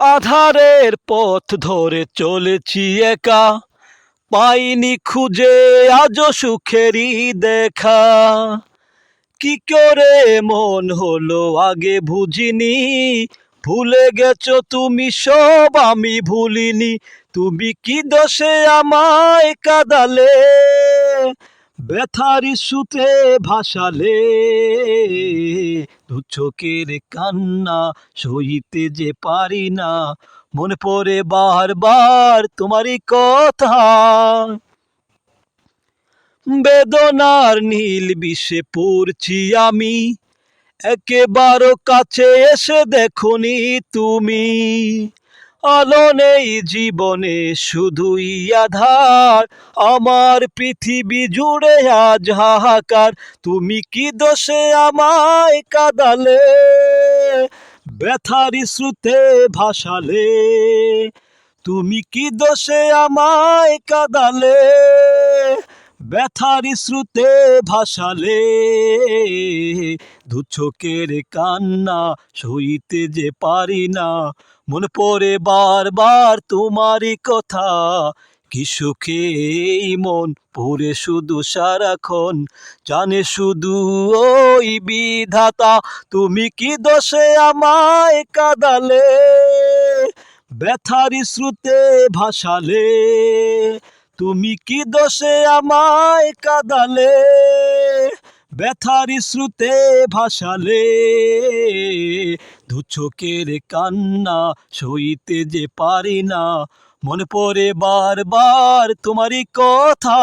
আধারের পথ ধরে চলেছি একা। পাইনি খুঁজে আজ সুখেরই দেখা। কি করে মন হলো আগে বুঝিনি। ভুলে গেছো তুমি সব আমি ভুলিনি। তুমি কি দোষে আমায় কাদালে? ব্যথার সুতে ভাসালে চোখের কান্না সইতে যে পারি না, মনে পড়ে বারবার তোমারই কথা। বেদনার নীল বিষে পড়ছি আমি, একেবারও কাছে এসে দেখনি তুমি। আলো নেই জীবনে, শুধুই আধার। আমার পৃথিবী জুড়ে আজ হাহাকার। তুমি কি দোষে আমায় কাদালে? ব্যথার শ্রুতে ভাসালে। তুমি কি দোষে আমায় কাদালে? ব্যথারি শ্রুতে ভাসালে। দুচোখের কান্না সইতে যে পারি না, মনে পড়ে বারবার তোমারই কথা। কি সুখে এই মন, পড়ে শুধু সারাক্ষণ। জানে শুধু ওই বিধাতা, তুমি কি দোষে আমায় কাদালে? ব্যথারি শ্রুতে ভাসালে। তুমি কি দোষে আমায় কাদালে? ব্যথারি শ্রুতে ভাসালে। দু কান্না সইতে যে পারি না, মনে পড়ে বারবার তোমারই কথা।